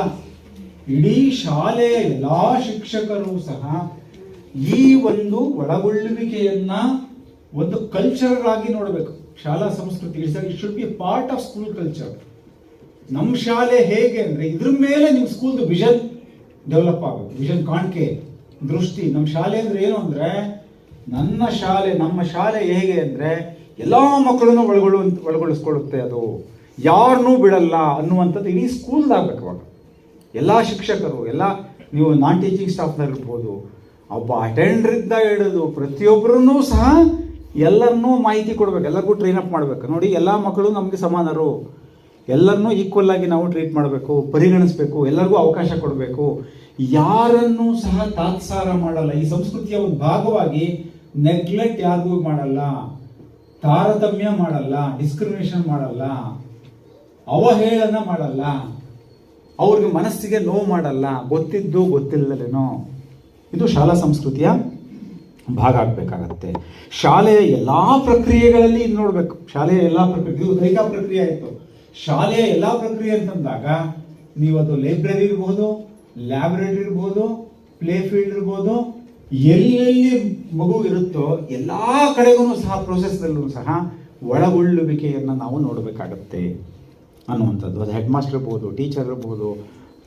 ಇಡೀ ಶಾಲೆಯ ಎಲ್ಲ ಶಿಕ್ಷಕರು ಸಹ ಈ ಒಂದು ಒಳಗೊಳ್ಳುವಿಕೆಯನ್ನ ಒಂದು ಕಲ್ಚರ್ ಆಗಿ ನೋಡಬೇಕು. ಶಾಲಾ ಸಂಸ್ಕೃತಿ it should be part of school culture ನಮ್ಮ ಶಾಲೆ ಹೇಗೆ ಅಂದ್ರೆ, ಇದ್ರ ಮೇಲೆ ನಿಮ್ಮ ಸ್ಕೂಲ್ದು ವಿಷನ್ ಡೆವಲಪ್ ಆಗುತ್ತೆ ವಿಷನ್ ಕಾಣಿಕೆ, ದೃಷ್ಟಿ. ನಮ್ಮ ಶಾಲೆ ಅಂದ್ರೆ ಏನು ಅಂದ್ರೆ, ನನ್ನ ಶಾಲೆ, ನಮ್ಮ ಶಾಲೆ ಹೇಗೆ ಅಂದ್ರೆ, ಎಲ್ಲಾ ಮಕ್ಕಳನ್ನು ಒಳಗೊಳ್ಳು ಒಳಗೊಳಿಸ್ಕೊಳ್ಳುತ್ತೆ ಅದು. ಯಾರನ್ನೂ ಬಿಡಲ್ಲ ಅನ್ನುವಂಥದ್ದು ಇಡೀ ಸ್ಕೂಲ್ದಾಗಬೇಕು ಅವಾಗ. ಎಲ್ಲ ಶಿಕ್ಷಕರು, ಎಲ್ಲ ನೀವು ನಾನ್ ಟೀಚಿಂಗ್ ಸ್ಟಾಫ್ನಲ್ಲಿರ್ಬೋದು ಒಬ್ಬ ಅಟೆಂಡ್ರಿಂದ ಹಿಡಿದು ಪ್ರತಿಯೊಬ್ಬರನ್ನೂ ಸಹ ಎಲ್ಲರನ್ನೂ ಮಾಹಿತಿ ಕೊಡಬೇಕು. ಎಲ್ಲರಿಗೂ ಟ್ರೈನ್ ಅಪ್ ಮಾಡಬೇಕು. ನೋಡಿ, ಎಲ್ಲ ಮಕ್ಕಳು ನಮಗೆ ಸಮಾನರು. ಎಲ್ಲರನ್ನೂ ಈಕ್ವಲ್ ಆಗಿ ನಾವು ಟ್ರೀಟ್ ಮಾಡಬೇಕು, ಪರಿಗಣಿಸಬೇಕು, ಎಲ್ಲರಿಗೂ ಅವಕಾಶ ಕೊಡಬೇಕು. ಯಾರನ್ನೂ ಸಹ ತಾತ್ಸಾರ ಮಾಡಲ್ಲ. ಈ ಸಂಸ್ಕೃತಿಯ ಒಂದು ಭಾಗವಾಗಿ ನೆಗ್ಲೆಕ್ಟ್ ಯಾರಿಗೂ ಮಾಡಲ್ಲ. ತಾರತಮ್ಯ ಮಾಡಲ್ಲ. ಡಿಸ್ಕ್ರಿಮಿನೇಷನ್ ಮಾಡಲ್ಲ. ಅವಹೇಳನ ಮಾಡಲ್ಲ. ಅವ್ರಿಗೆ ಮನಸ್ಸಿಗೆ ನೋವು ಮಾಡಲ್ಲ. ಗೊತ್ತಿದ್ದು ಗೊತ್ತಿಲ್ಲದೇನೋ. ಇದು ಶಾಲಾ ಸಂಸ್ಕೃತಿಯ ಭಾಗ ಆಗಬೇಕಾಗತ್ತೆ. ಶಾಲೆಯ ಎಲ್ಲ ಪ್ರಕ್ರಿಯೆಗಳಲ್ಲಿ ಇದು ನೋಡಬೇಕು. ಶಾಲೆಯ ಎಲ್ಲಾ ಪ್ರಕ್ರಿಯೆ, ಇದು ಪ್ರಕ್ರಿಯೆ ಆಯಿತು. ಶಾಲೆಯ ಎಲ್ಲಾ ಪ್ರಕ್ರಿಯೆ ಅಂತಂದಾಗ ನೀವು ಅದು ಲೈಬ್ರರಿ ಇರ್ಬೋದು, ಲ್ಯಾಬ್ರೇಟರಿ ಇರ್ಬೋದು, ಪ್ಲೇ ಫೀಲ್ಡ್ ಇರ್ಬೋದು, ಎಲ್ಲೆಲ್ಲಿ ಮಗು ಇರುತ್ತೋ ಎಲ್ಲಾ ಕಡೆಗೂ ಸಹ ಪ್ರೊಸೆಸ್ದಲ್ಲೂ ಸಹ ಒಳಗೊಳ್ಳುವಿಕೆಯನ್ನು ನಾವು ನೋಡಬೇಕಾಗತ್ತೆ ಅನ್ನುವಂಥದ್ದು. ಅದು ಹೆಡ್ ಮಾಸ್ಟರ್ ಇರ್ಬೋದು ಟೀಚರ್ ಇರ್ಬೋದು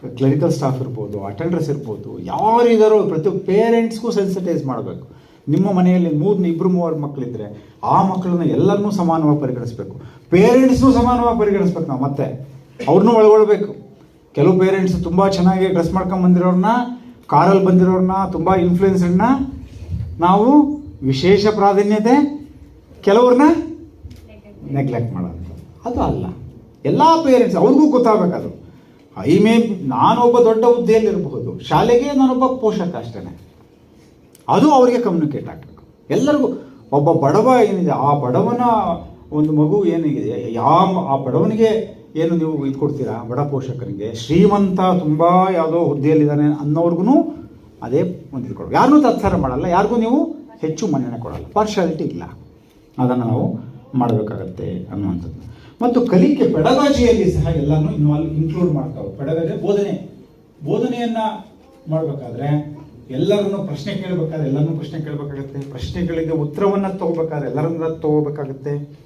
ಕ್ಲರಿಕಲ್ ಸ್ಟಾಫ್ ಇರ್ಬೋದು ಅಟೆಂಡರ್ಸ್ ಇರ್ಬೋದು ಯಾರಿದಾರೋ ಪ್ರತಿ ಪೇರೆಂಟ್ಸ್ಗೂ ಸೆನ್ಸಿಟೈಸ್ ಮಾಡಬೇಕು. ನಿಮ್ಮ ಮನೆಯಲ್ಲಿ ಮೂರು ಇಬ್ಬರು ಮೂವರು ಮಕ್ಕಳಿದ್ರೆ ಆ ಮಕ್ಕಳನ್ನ ಎಲ್ಲರನ್ನೂ ಸಮಾನವಾಗಿ ಪರಿಗಣಿಸಬೇಕು. ಪೇರೆಂಟ್ಸ್ನೂ ಸಮಾನವಾಗಿ ಪರಿಗಣಿಸ್ಬೇಕು ನಾವು, ಮತ್ತೆ ಅವ್ರನ್ನೂ ಒಳಗೊಳ್ಬೇಕು. ಕೆಲವು ಪೇರೆಂಟ್ಸ್ ತುಂಬ ಚೆನ್ನಾಗಿ ಡ್ರೆಸ್ ಮಾಡ್ಕೊಂಡು ಬಂದಿರೋರನ್ನ ಕಾರಲ್ಲಿ ಬಂದಿರೋರನ್ನ ತುಂಬ ಇನ್ಫ್ಲೂಯೆನ್ಸನ್ನ ನಾವು ವಿಶೇಷ ಪ್ರಾಧಾನ್ಯತೆ ಕೆಲವ್ರನ್ನ ನೆಗ್ಲೆಕ್ಟ್ ಮಾಡೋದು. ಅದು ಅಲ್ಲ. ಎಲ್ಲ ಪೇರೆಂಟ್ಸ್ ಅವ್ರಿಗೂ ಗೊತ್ತಾಗಬೇಕು ಅದು. ಐ ಮೇ ನಾನೊಬ್ಬ ದೊಡ್ಡ ಹುದ್ದೆಯಲ್ಲಿರಬಹುದು. ಶಾಲೆಗೆ ನಾನೊಬ್ಬ ಪೋಷಕ ಅಷ್ಟೇ ಅದು ಅವರಿಗೆ ಕಮ್ಯುನಿಕೇಟ್ ಆಗಬೇಕು. ಎಲ್ಲರಿಗೂ ಒಬ್ಬ ಬಡವ ಏನಿದೆ, ಆ ಬಡವನ ಒಂದು ಮಗು ಏನಿದೆ ಯಾವ ಆ ಬಡವನಿಗೆ ಏನು ನೀವು ಇದು ಕೊಡ್ತೀರಾ? ಬಡ ಪೋಷಕರಿಗೆ ಶ್ರೀಮಂತ ತುಂಬ ಯಾವುದೋ ಹುದ್ದೆಯಲ್ಲಿದ್ದಾನೆ ಅನ್ನೋರ್ಗು ಅದೇ ಒಂದು ಇದು ಕೊಡೋದು ಯಾರನ್ನೂ ತಾತ್ಸಾರ ಮಾಡಲ್ಲ, ಯಾರಿಗೂ ನೀವು ಹೆಚ್ಚು ಮನ್ನಣೆ ಕೊಡಲ್ಲ. ಪಾರ್ಶಾಲಿಟಿ ಇಲ್ಲ. ಅದನ್ನು ನಾವು ಮಾಡಬೇಕಾಗತ್ತೆ ಅನ್ನುವಂಥದ್ದು. ಮತ್ತು ಕಲಿಕೆ ಪೆಡಗಾಜಿಯಲ್ಲಿ ಸಹ ಎಲ್ಲಾನು ಇನ್ವಾಲ್ವ್ ಇನ್ಕ್ಲೂಡ್ ಮಾಡ್ತಾವೆ. ಪೆಡಗಾಜಿ ಬೋಧನೆ. ಬೋಧನೆಯನ್ನ ಮಾಡಬೇಕಾದ್ರೆ ಎಲ್ಲರನ್ನು ಪ್ರಶ್ನೆ ಕೇಳಬೇಕಾದ್ರೆ ಎಲ್ಲರನ್ನೂ ಪ್ರಶ್ನೆ ಕೇಳಬೇಕಾಗತ್ತೆ. ಪ್ರಶ್ನೆಗಳಿಗೆ ಉತ್ತರವನ್ನ ತಗೋಬೇಕಾದ್ರೆ ಎಲ್ಲರನ್ನ ತಗೋಬೇಕಾಗತ್ತೆ.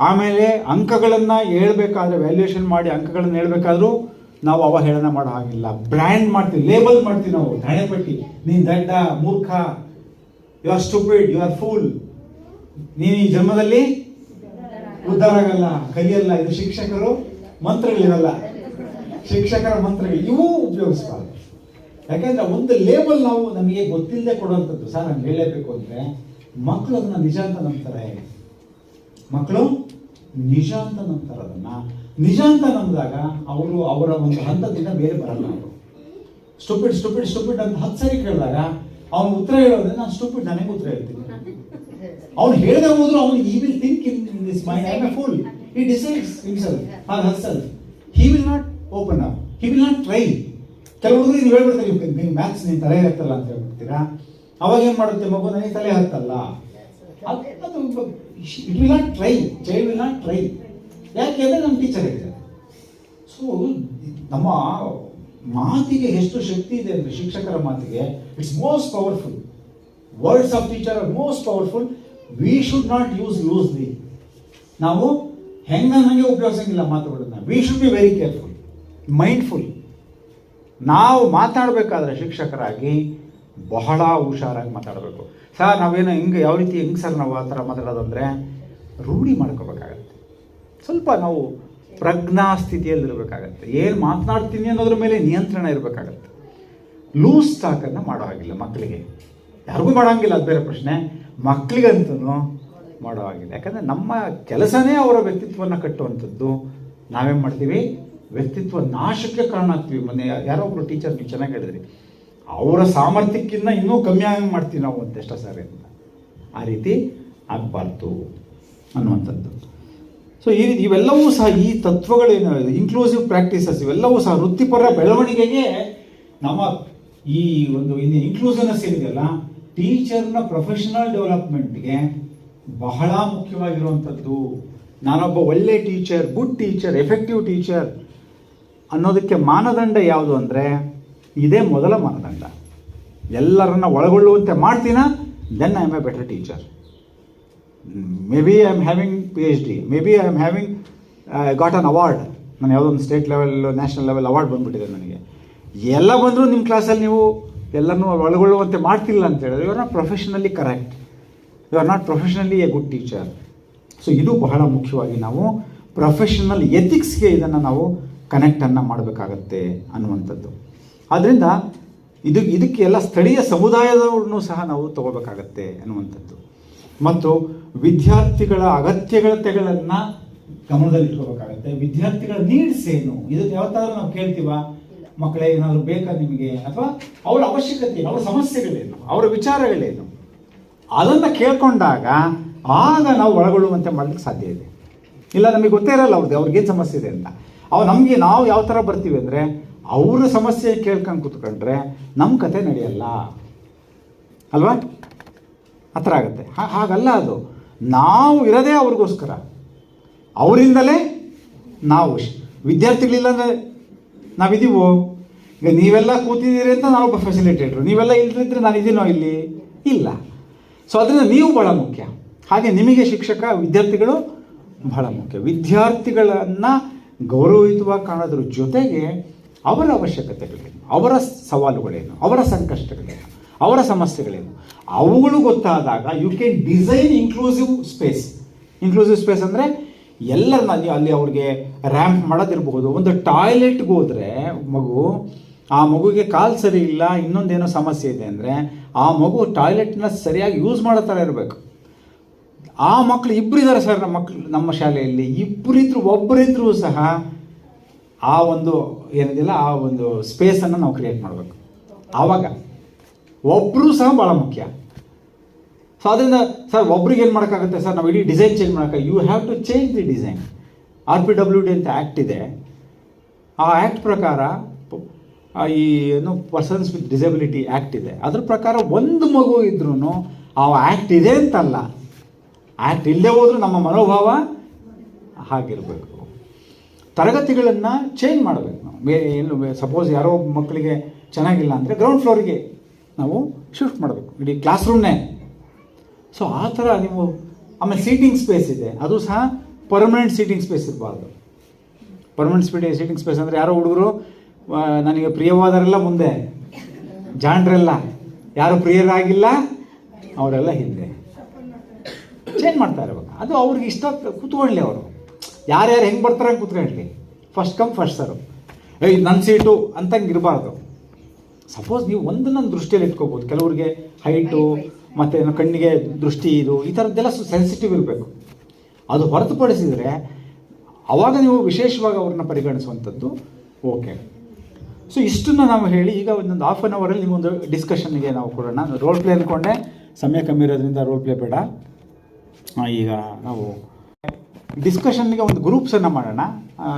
ಆಮೇಲೆ ಅಂಕಗಳನ್ನ ಹೇಳ್ಬೇಕಾದ್ರೆ ವ್ಯಾಲ್ಯೂಯೇಷನ್ ಮಾಡಿ ಅಂಕಗಳನ್ನ ಹೇಳ್ಬೇಕಾದ್ರೂ ನಾವು ಅವಹೇಳನ ಮಾಡೋ ಹಾಗಿಲ್ಲ. ಬ್ರ್ಯಾಂಡ್ ಮಾಡ್ತೀವಿ ಲೇಬಲ್ ಮಾಡ್ತೀವಿ ನಾವು. ಪಟ್ಟಿ ನೀನ್ ದಡ್ಡ, ಮೂರ್ಖ you are stupid you are fool ನೀನು ಈ ಜನ್ಮದಲ್ಲಿ ಉದ್ಧಾರ ಆಗಲ್ಲ ಕೈಯಲ್ಲ ಇದು ಶಿಕ್ಷಕರು ಮಂತ್ರಗಳಿರಲ್ಲ ಶಿಕ್ಷಕರ ಮಂತ್ರಗಳು ಇವು ಉಪಯೋಗಿಸಬಾರ್ದು. ಯಾಕಂದ್ರೆ ಒಂದು ಲೇಬಲ್ ನಾವು ನಮಗೆ ಗೊತ್ತಿಲ್ಲದೆ ಕೊಡುವಂಥದ್ದು. ಸರ್, ನಾನು ಹೇಳಲೇಬೇಕು ಅಂದ್ರೆ ಮಕ್ಕಳು ಅದನ್ನ ನಿಜ ಅಂತ ನಂಬ್ತಾರೆ. ಮಕ್ಕಳು ನಿಜ ಅಂತ ನಂಬ್ತಾರೆ ಅದನ್ನ. ನಿಜ ಅಂತ ನಂಬಿದಾಗ ಅವರು ಅವರ ಒಂದು ಹಂತದಿಂದ ಬೇರೆ ಬರಲ್ಲ ಅವರು. ಸ್ಟುಪಿಡ್ ಸ್ಟುಪಿಡ್ ಸ್ಟುಪಿಡ್ ಅಂತ ಹತ್ತು ಸರಿ ಕೇಳಿದಾಗ ಅವನು ಉತ್ತರ ಹೇಳೋದ್ರೆ ನಾನು ಸ್ಟುಪಿಡ್ ನನಗೆ ಉತ್ತರ ಹೇಳ್ತೀನಿ. ಅವ್ನು ಹೇಳದೆ ಹೋದ್ರು ಅವನು ಈ will think in mind, I am a fool He decides himself or herself. He will not open up. He will not try. ಕೆಲವು ಹುಡುಗರು ನೀವು ಹೇಳ್ಬಿಡ್ತಾರೆ ನೀವು ಮ್ಯಾಥ್ಸ್ ನೀನು ತಲೆ ಹತ್ತಲ್ಲ ಅಂತ ಹೇಳ್ಬಿಡ್ತೀರಾ? ಅವಾಗ ಏನು ಮಾಡುತ್ತೆ ಮಗು? ನನಗೆ ತಲೆ ಹತ್ತಲ್ಲ. ಅದು it will not try child will not try ಯಾಕೆ ಅಂದರೆ ನಮ್ಮ ಟೀಚರ್ ಹೇಳಿದ್ದಾರೆ ಸೊ ನಮ್ಮ ಮಾತಿಗೆ ಎಷ್ಟು ಶಕ್ತಿ ಇದೆ ಅಂದರೆ ಶಿಕ್ಷಕರ ಮಾತಿಗೆ it's most powerful words of teacher are most powerful we should not use loosely ನಾವು ಹೆಂಗ ಹಂಗೆ ಉಪಯೋಗಿಸಂಗಿಲ್ಲ ಮಾತುಗಳನ್ನ. We should be very careful mindful ನಾವು ಮಾತಾಡಬೇಕಾದ್ರೆ ಶಿಕ್ಷಕರಾಗಿ ಬಹಳ ಹುಷಾರಾಗಿ ಮಾತಾಡಬೇಕು. ಸರ್, ನಾವೇನು ಹಿಂಗೆ ಯಾವ ರೀತಿ ಹೆಂಗೆ ಸರ್ ನಾವು ಆ ಥರ ಮಾತಾಡೋದು ಅಂದರೆ ರೂಢಿ ಮಾಡ್ಕೋಬೇಕಾಗತ್ತೆ. ಸ್ವಲ್ಪ ನಾವು ಪ್ರಜ್ಞಾ ಸ್ಥಿತಿಯಲ್ಲಿರಬೇಕಾಗತ್ತೆ ಏನು ಮಾತನಾಡ್ತೀನಿ ಅನ್ನೋದ್ರ ಮೇಲೆ ನಿಯಂತ್ರಣ ಇರಬೇಕಾಗತ್ತೆ. ಲೂಸ್ ಟಾಕನ್ನು ಮಾಡೋ ಹಾಗಿಲ್ಲ ಮಕ್ಕಳಿಗೆ. ಯಾರಿಗೂ ಮಾಡೋಂಗಿಲ್ಲ ಅದು ಬೇರೆ ಪ್ರಶ್ನೆ. ಮಕ್ಕಳಿಗಂತೂ ಮಾಡೋ ಹಾಗಿಲ್ಲ ಯಾಕಂದರೆ ನಮ್ಮ ಕೆಲಸನೇ ಅವರ ವ್ಯಕ್ತಿತ್ವನ ಕಟ್ಟುವಂಥದ್ದು. ನಾವೇನು ಮಾಡ್ತೀವಿ? ವ್ಯಕ್ತಿತ್ವ ನಾಶಕ್ಕೆ ಕಾರಣ ಆಗ್ತೀವಿ. ಮೊನ್ನೆ ಯಾರೋ ಒಬ್ರು ಟೀಚರ್ ನೀವು ಚೆನ್ನಾಗಿ ಹೇಳಿದ್ರಿ. ಅವರ ಸಾಮರ್ಥ್ಯಕ್ಕಿಂತ ಇನ್ನೂ ಕಮ್ಮಿ ಆಗಿ ಮಾಡ್ತೀವಿ ನಾವು ಅಂತ ಎಷ್ಟೋ ಸಾರಿ ಅಂತ. ಆ ರೀತಿ ಆಗಬಾರ್ದು ಅನ್ನುವಂಥದ್ದು. ಸೊ ಈ ರೀತಿ ಇವೆಲ್ಲವೂ ಸಹ ಈ ತತ್ವಗಳೇನು ಇನ್ಕ್ಲೂಸಿವ್ ಪ್ರಾಕ್ಟೀಸಸ್ ಇವೆಲ್ಲವೂ ಸಹ ವೃತ್ತಿಪರ ಬೆಳವಣಿಗೆಗೆ ನಮ್ಮ ಈ ಒಂದು, ಇನ್ನು ಇನ್ಕ್ಲೂಸಿವ್ನೆಸ್ ಏನಿದೆಯಲ್ಲ ಟೀಚರ್ನ ಪ್ರೊಫೆಷನಲ್ ಡೆವಲಪ್ಮೆಂಟ್ಗೆ ಬಹಳ ಮುಖ್ಯವಾಗಿರುವಂಥದ್ದು. ನಾನೊಬ್ಬ ಒಳ್ಳೆ teacher, good teacher, effective teacher ಅನ್ನೋದಕ್ಕೆ ಮಾನದಂಡ ಯಾವುದು ಅಂದರೆ ಇದೇ ಮೊದಲ ಮಾನದಂಡ. ಎಲ್ಲರನ್ನ ಒಳಗೊಳ್ಳುವಂತೆ ಮಾಡ್ತೀನ? Then I am a better teacher maybe I am having P H D maybe I am having got an award ನಾನು ಯಾವುದೋ ಒಂದು state level national level award ಬಂದುಬಿಟ್ಟಿದೆ ನನಗೆ. ಎಲ್ಲ ಬಂದರೂ ನಿಮ್ಮ ಕ್ಲಾಸಲ್ಲಿ ನೀವು ಎಲ್ಲರನ್ನೂ ಒಳಗೊಳ್ಳುವಂತೆ ಮಾಡ್ತಿಲ್ಲ ಅಂತ ಹೇಳಿದ್ರೆ ಇವ್ರನ್ನ professionally correct you are not professionally a good teacher so ಇದು ಬಹಳ ಮುಖ್ಯವಾಗಿ ನಾವು ಪ್ರೊಫೆಷನಲ್ ಎಥಿಕ್ಸ್ಗೆ ಇದನ್ನು ನಾವು ಕನೆಕ್ಟನ್ನು ಮಾಡಬೇಕಾಗತ್ತೆ ಅನ್ನುವಂಥದ್ದು. ಆದ್ದರಿಂದ ಇದು, ಇದಕ್ಕೆ ಎಲ್ಲ ಸ್ಥಳೀಯ ಸಮುದಾಯದವ್ರನ್ನೂ ಸಹ ನಾವು ತಗೋಬೇಕಾಗತ್ತೆ ಅನ್ನುವಂಥದ್ದು. ಮತ್ತು ವಿದ್ಯಾರ್ಥಿಗಳ ಅಗತ್ಯಗಳತೆಗಳನ್ನು ಗಮನದಲ್ಲಿಟ್ಕೋಬೇಕಾಗತ್ತೆ. ವಿದ್ಯಾರ್ಥಿಗಳ ನೀಡ್ಸ್ ಏನು? ಇದಕ್ಕೆ ಯಾವತ್ತಾದ್ರೂ ನಾವು ಕೇಳ್ತೀವ? ಮಕ್ಕಳೇ, ಏನಾದರೂ ಬೇಕಾ ನಿಮಗೆ? ಅಥವಾ ಅವರ ಅವಶ್ಯಕತೆ, ಅವರ ಸಮಸ್ಯೆಗಳೇನು? ಅವರ ವಿಚಾರಗಳೇನು? ಅದನ್ನು ಕೇಳ್ಕೊಂಡಾಗ ಆಗ ನಾವು ಒಳಗೊಳ್ಳುವಂತೆ ಮಾಡಲಿಕ್ಕೆ ಸಾಧ್ಯ ಇದೆ. ಇಲ್ಲ, ನಮಗೆ ಗೊತ್ತೇ ಇರಲ್ಲ ಅವ್ರದ್ದು ಅವ್ರಿಗೇನು ಸಮಸ್ಯೆ ಇದೆ ಅಂತ. ಅವು ನಮಗೆ ನಾವು ಯಾವ ಥರ ಬರ್ತೀವಿ ಅಂದರೆ, ಅವರ ಸಮಸ್ಯೆ ಕೇಳ್ಕೊಂಡು ಕೂತ್ಕೊಂಡ್ರೆ ನಮ್ಮ ಕತೆ ನಡೆಯಲ್ಲ. ಅಲ್ವಾ? ಆ ಥರ ಆಗುತ್ತೆ. ಹಾಗಲ್ಲ ಅದು. ನಾವು ಇರೋದೇ ಅವ್ರಿಗೋಸ್ಕರ. ಅವರಿಂದಲೇ ನಾವು. ವಿದ್ಯಾರ್ಥಿಗಳಿಲ್ಲ ಅಂದರೆ ಈಗ ನೀವೆಲ್ಲ ಕೂತಿದ್ದೀರಿ ಅಂತ ನಾವೊಬ್ಬ ಫೆಸಿಲಿಟೇಟ್ರು ನೀವೆಲ್ಲ ಇಲ್ಲದಿದ್ದರೆ ನಾನು ಇದೀನೋ ಇಲ್ಲಿ? ಇಲ್ಲ. ಸೊ ಅದರಿಂದ ನೀವು ಬಹಳ ಮುಖ್ಯ. ಹಾಗೆ ನಿಮಗೆ ಶಿಕ್ಷಕ, ವಿದ್ಯಾರ್ಥಿಗಳು ಬಹಳ ಮುಖ್ಯ. ವಿದ್ಯಾರ್ಥಿಗಳನ್ನು ಗೌರವಯುತವಾಗಿ ಕಾಣೋದ್ರ ಜೊತೆಗೆ ಅವರ ಅವಶ್ಯಕತೆಗಳೇನು, ಅವರ ಸವಾಲುಗಳೇನು, ಅವರ ಸಂಕಷ್ಟಗಳೇನು, ಅವರ ಸಮಸ್ಯೆಗಳೇನು, ಅವುಗಳು ಗೊತ್ತಾದಾಗ you can design inclusive space inclusive space ಅಂದರೆ ಎಲ್ಲರನ್ನ ಅಲ್ಲಿ ಅಲ್ಲಿ ಅವ್ರಿಗೆ ರ್ಯಾಂಪ್ ಮಾಡೋದಿರ್ಬೋದು ಒಂದು ಟಾಯ್ಲೆಟ್ಗೆ ಹೋದರೆ ಮಗು, ಆ ಮಗುಗೆ ಕಾಲು ಸರಿ ಇಲ್ಲ, ಇನ್ನೊಂದೇನೋ ಸಮಸ್ಯೆ ಇದೆ ಅಂದರೆ ಆ ಮಗು ಟಾಯ್ಲೆಟ್ನ ಸರಿಯಾಗಿ ಯೂಸ್ ಮಾಡೋ ಥರ ಇರಬೇಕು. ಆ ಮಕ್ಕಳು ಇಬ್ಬರಿದ್ದಾರೆ ಸರ್ ನಮ್ಮ ಮಕ್ಕಳು ನಮ್ಮ ಶಾಲೆಯಲ್ಲಿ. ಇಬ್ಬರಿದ್ರು ಒಬ್ಬರಿದ್ರೂ ಸಹ ಆ ಒಂದು ಏನಿದೆಯಲ್ಲ, ಆ ಒಂದು ಸ್ಪೇಸನ್ನು ನಾವು ಕ್ರಿಯೇಟ್ ಮಾಡಬೇಕು. ಆವಾಗ ಒಬ್ಬರು ಸಹ ಭಾಳ ಮುಖ್ಯ. ಸೊ ಅದರಿಂದ ಸರ್ ಒಬ್ರಿಗೆ ಏನು ಮಾಡೋಕ್ಕಾಗುತ್ತೆ ಸರ್? ನಾವು ಇಡೀ ಡಿಸೈನ್ ಚೇಂಜ್ ಮಾಡೋಕ್ಕೆ you have to change the design R P W D ಅಂತ ಆ್ಯಕ್ಟ್ ಇದೆ. ಆ ಆ್ಯಕ್ಟ್ ಪ್ರಕಾರ ಈ ಏನು ಪರ್ಸನ್ಸ್ ವಿತ್ ಡಿಸೆಬಿಲಿಟಿ ಆ್ಯಕ್ಟ್ ಇದೆ. ಅದ್ರ ಪ್ರಕಾರ ಒಂದು ಮಗು ಇದ್ರೂ ಆ ಆ್ಯಕ್ಟ್ ಇದೆ ಅಂತಲ್ಲ. ಆ್ಯಕ್ಟ್ ಇಲ್ಲದೆ ಹೋದರೂ ನಮ್ಮ ಮನೋಭಾವ ಹಾಗಿರಬೇಕು. ತರಗತಿಗಳನ್ನು ಚೇಂಜ್ ಮಾಡಬೇಕು ನಾವು. ಬೇರೆ ಏನು ಸಪೋಸ್ ಯಾರೋ ಮಕ್ಕಳಿಗೆ ಚೆನ್ನಾಗಿಲ್ಲ ಅಂದರೆ ಗ್ರೌಂಡ್ ಫ್ಲೋರಿಗೆ ನಾವು ಶಿಫ್ಟ್ ಮಾಡಬೇಕು. ಇಡೀ ಕ್ಲಾಸ್ ರೂಮ್ನೇ ಸೊ ಆ ಥರ ನೀವು ಆಮೇಲೆ ಸೀಟಿಂಗ್ ಸ್ಪೇಸ್ ಇದೆ. ಅದು ಸಹ ಪರ್ಮನೆಂಟ್ ಸೀಟಿಂಗ್ ಸ್ಪೇಸ್ ಇರಬಾರ್ದು. ಪರ್ಮನೆಂಟ್ ಸ್ಪೀಡ್ ಸೀಟಿಂಗ್ ಸ್ಪೇಸ್ ಅಂದರೆ ಯಾರೋ ಹುಡುಗರು ನನಗೆ ಪ್ರಿಯವಾದರೆಲ್ಲ ಮುಂದೆ. ಜಾಣರೆಲ್ಲ, ಯಾರು ಪ್ರಿಯರಾಗಿಲ್ಲ, ಅವರೆಲ್ಲ ಹಿಂದೆ. ಚೇಂಜ್ ಮಾಡ್ತಾ ಇರ್ಬೇಕು. ಅದು ಅವ್ರಿಗೆ ಇಷ್ಟ ಕೂತ್ಕೊಳ್ಳಿ ಅವರು. ಯಾರ್ಯಾರು ಹೆಂಗೆ ಬರ್ತಾರೆ ಹಂಗೆ ಕೂತ್ಕೊಳ್ಳಿ ಫಸ್ಟ್ ಕಮ್ ಫಸ್ಟ್ ಸರ್ ಏಯ್ ನನ್ನ ಸೀಟು ಅಂತಂಗೆ ಇರಬಾರ್ದು ಸಪೋಸ್ ನೀವು ಒಂದನ್ನ ದೃಷ್ಟಿಯಲ್ಲಿ ಇಟ್ಕೋಬೋದು. ಕೆಲವರಿಗೆ ಹೈಟು ಮತ್ತು ಕಣ್ಣಿಗೆ ದೃಷ್ಟಿ ಇದು, ಈ ಥರದ್ದೆಲ್ಲ ಸೆನ್ಸಿಟಿವ್ ಇರಬೇಕು. ಅದು ಹೊರತುಪಡಿಸಿದರೆ, ಅವಾಗ ನೀವು ವಿಶೇಷವಾಗಿ ಅವ್ರನ್ನ ಪರಿಗಣಿಸುವಂಥದ್ದು ಓಕೆ ಸೊ ಇಷ್ಟನ್ನು ನಾವು ಹೇಳಿ, ಈಗ ಒಂದೊಂದು ಹಾಫ್ ಆನ್ ಅವರಲ್ಲಿ ನಿಮ್ಮೊಂದು ಡಿಸ್ಕಷನ್ಗೆ ನಾವು ಕೊಡೋಣ. ರೋಲ್ ಪ್ಲೇ ಅಂದ್ಕೊಂಡೆ ಸಮಯ ಕಮ್ಮಿ ಇರೋದ್ರಿಂದ ರೋಲ್ ಪ್ಲೇ ಬೇಡ. ಈಗ ನಾವು ಡಿಸ್ಕಷನ್ಗೆ ಒಂದು ಗ್ರೂಪ್ಸನ್ನು ಮಾಡೋಣ.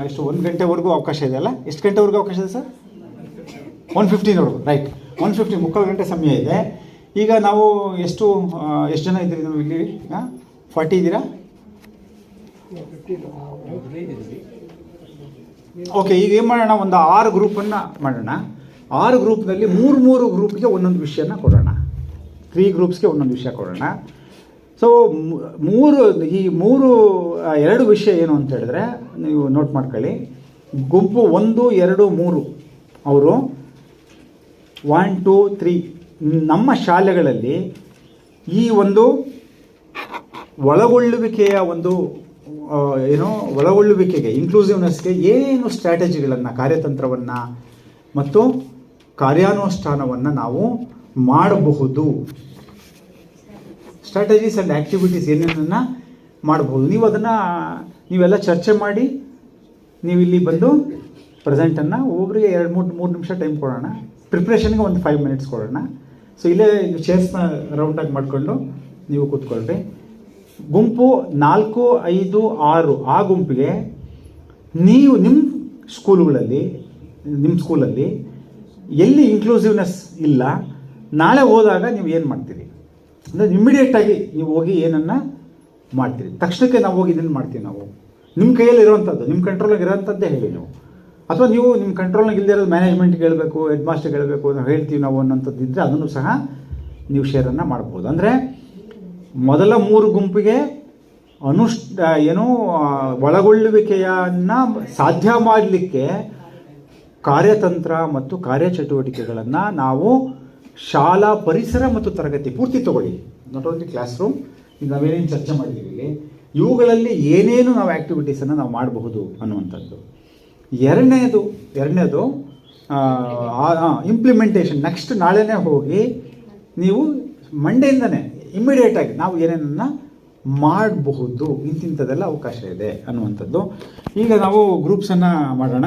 ಎಷ್ಟು, ಒಂದು ಗಂಟೆವರೆಗೂ ಅವಕಾಶ ಇದೆ ಅಲ್ಲ? ಎಷ್ಟು ಗಂಟೆವರೆಗೂ ಅವಕಾಶ ಇದೆ, ಸರ್? ಒನ್ ಫಿಫ್ಟೀನ್ವರೆಗೂ ರೈಟ್ ಒನ್ ಫಿಫ್ಟಿ ಮುಕ್ಕಾಲು ಗಂಟೆ ಸಮಯ ಇದೆ. ಈಗ ನಾವು ಎಷ್ಟು ಎಷ್ಟು ಜನ ಇದ್ದೀರಿ ನಾವು ಇಲ್ಲಿ? ಫಾರ್ಟಿ ಇದ್ದೀರಾ? ಓಕೆ ಈಗ ಏನು ಮಾಡೋಣ? ಒಂದು ಆರು ಗ್ರೂಪನ್ನು ಮಾಡೋಣ. ಆರು ಗ್ರೂಪ್ನಲ್ಲಿ ಮೂರು ಮೂರು ಗ್ರೂಪ್ಗೆ ಒಂದೊಂದು ವಿಷಯನ ಕೊಡೋಣ. ತ್ರೀ ಗ್ರೂಪ್ಸ್ಗೆ ಒಂದೊಂದು ವಿಷಯ ಕೊಡೋಣ. ಸೊ ಮೂರು, ಈ ಮೂರು ಎರಡು ವಿಷಯ ಏನು ಅಂತ ಹೇಳಿದ್ರೆ ನೀವು ನೋಟ್ ಮಾಡ್ಕೊಳ್ಳಿ. ಗುಂಪು ಒಂದು, ಎರಡು, ಮೂರು. ಅವರು ಒನ್ ಟೂ ತ್ರೀ ನಮ್ಮ ಶಾಲೆಗಳಲ್ಲಿ ಈ ಒಂದು ಒಳಗೊಳ್ಳುವಿಕೆಯ ಒಂದು ಏನೋ ಒಳಗೊಳ್ಳುವಿಕೆಗೆ ಇನ್ಕ್ಲೂಸಿವ್ನೆಸ್ಗೆ ಏನು ಸ್ಟ್ರಾಟಜಿಗಳನ್ನು ಕಾರ್ಯತಂತ್ರವನ್ನು ಮತ್ತು ಕಾರ್ಯಾನುಷ್ಠಾನವನ್ನು ನಾವು ಮಾಡಬಹುದು. ಸ್ಟ್ರಾಟಜೀಸ್ ಆ್ಯಂಡ್ ಆ್ಯಕ್ಟಿವಿಟೀಸ್ ಏನೇನನ್ನು ಮಾಡಬಹುದು. ನೀವು ಅದನ್ನು, ನೀವೆಲ್ಲ ಚರ್ಚೆ ಮಾಡಿ, ನೀವು ಇಲ್ಲಿ ಬಂದು ಪ್ರೆಸೆಂಟನ್ನು ಒಬ್ಬರಿಗೆ ಎರಡು ಮೂರು ಮೂರು ನಿಮಿಷ ಟೈಮ್ ಕೊಡೋಣ. ಪ್ರಿಪ್ರೇಷನ್ಗೆ ಒಂದು ಫೈವ್ ಮಿನಿಟ್ಸ್ ಕೊಡೋಣ. ಸೊ ಇಲ್ಲೇ ಚೇರ್ಸ್ನ ರೌಂಡಾಗಿ ಮಾಡಿಕೊಂಡು ನೀವು ಕೂತ್ಕೊಳ್ರಿ. ಗುಂಪು ನಾಲ್ಕು, ಐದು, ಆರು ಆ ಗುಂಪಿಗೆ ನೀವು ನಿಮ್ಮ ಸ್ಕೂಲುಗಳಲ್ಲಿ ನಿಮ್ಮ ಸ್ಕೂಲಲ್ಲಿ ಎಲ್ಲಿ ಇನ್ಕ್ಲೂಸಿವ್ನೆಸ್ ಇಲ್ಲ, ನಾಳೆ ಹೋದಾಗ ನೀವು ಏನು ಮಾಡ್ತೀರಿ? ಅಂದರೆ ಇಮ್ಮಿಡಿಯೇಟಾಗಿ ನೀವು ಹೋಗಿ ಏನನ್ನು ಮಾಡ್ತೀರಿ. ತಕ್ಷಣಕ್ಕೆ ನಾವು ಹೋಗಿ ಇದನ್ನು ಮಾಡ್ತೀವಿ ನಾವು. ನಿಮ್ಮ ಕೈಯಲ್ಲಿ ಇರುವಂಥದ್ದು ನಿಮ್ಮ ಕಂಟ್ರೋಲಾಗಿ ಇರೋವಂಥದ್ದೇ ಹೇಳಿ ನೀವು. ಅಥವಾ ನೀವು ನಿಮ್ಮ ಕಂಟ್ರೋಲ್ನಾಗ ಇಲ್ಲದೇ ಇರೋದು ಮ್ಯಾನೇಜ್ಮೆಂಟ್ಗೆ ಹೇಳಬೇಕು ಹೆಡ್ ಮಾಸ್ಟರ್ಗೆ ಹೇಳಬೇಕು ಅಂತ ಹೇಳ್ತೀವಿ ನಾವು ಅನ್ನೋಂಥದ್ದು ಇದ್ದರೆ ಅದನ್ನು ಸಹ ನೀವು ಶೇರನ್ನು ಮಾಡ್ಬೋದು. ಅಂದರೆ ಮೊದಲ ಮೂರು ಗುಂಪಿಗೆ ಅನುಷ್ ಏನು ಒಳಗೊಳ್ಳುವಿಕೆಯನ್ನು ಸಾಧ್ಯ ಮಾಡಲಿಕ್ಕೆ ಕಾರ್ಯತಂತ್ರ ಮತ್ತು ಕಾರ್ಯಚಟುವಟಿಕೆಗಳನ್ನು ನಾವು ಶಾಲಾ ಪರಿಸರ ಮತ್ತು ತರಗತಿ ಪೂರ್ತಿ ತಗೊಳ್ಳಿ. ನಾಟ್ ಓನ್ಲಿ ಕ್ಲಾಸ್ ರೂಮ್ ಇದು ನಾವೇನೇನು ಚರ್ಚೆ ಮಾಡಿದ್ದೀವಿ ಇಲ್ಲಿ, ಇವುಗಳಲ್ಲಿ ಏನೇನು ನಾವು ಆ್ಯಕ್ಟಿವಿಟೀಸನ್ನು ನಾವು ಮಾಡಬಹುದು ಅನ್ನುವಂಥದ್ದು. ಎರಡನೇದು ಎರಡನೇದು ಇಂಪ್ಲಿಮೆಂಟೇಷನ್ ನೆಕ್ಸ್ಟ್ ನಾಳೆನೇ ಹೋಗಿ ನೀವು ಮಂಡೆಯಿಂದನೇ ಇಮ್ಮಿಡಿಯೇಟಾಗಿ ನಾವು ಏನೇನನ್ನ ಮಾಡಬಹುದು ಇಂತಿಂಥದ್ದೆಲ್ಲ ಅವಕಾಶ ಇದೆ ಅನ್ನುವಂಥದ್ದು. ಈಗ ನಾವು ಗ್ರೂಪ್ಸನ್ನು ಮಾಡೋಣ.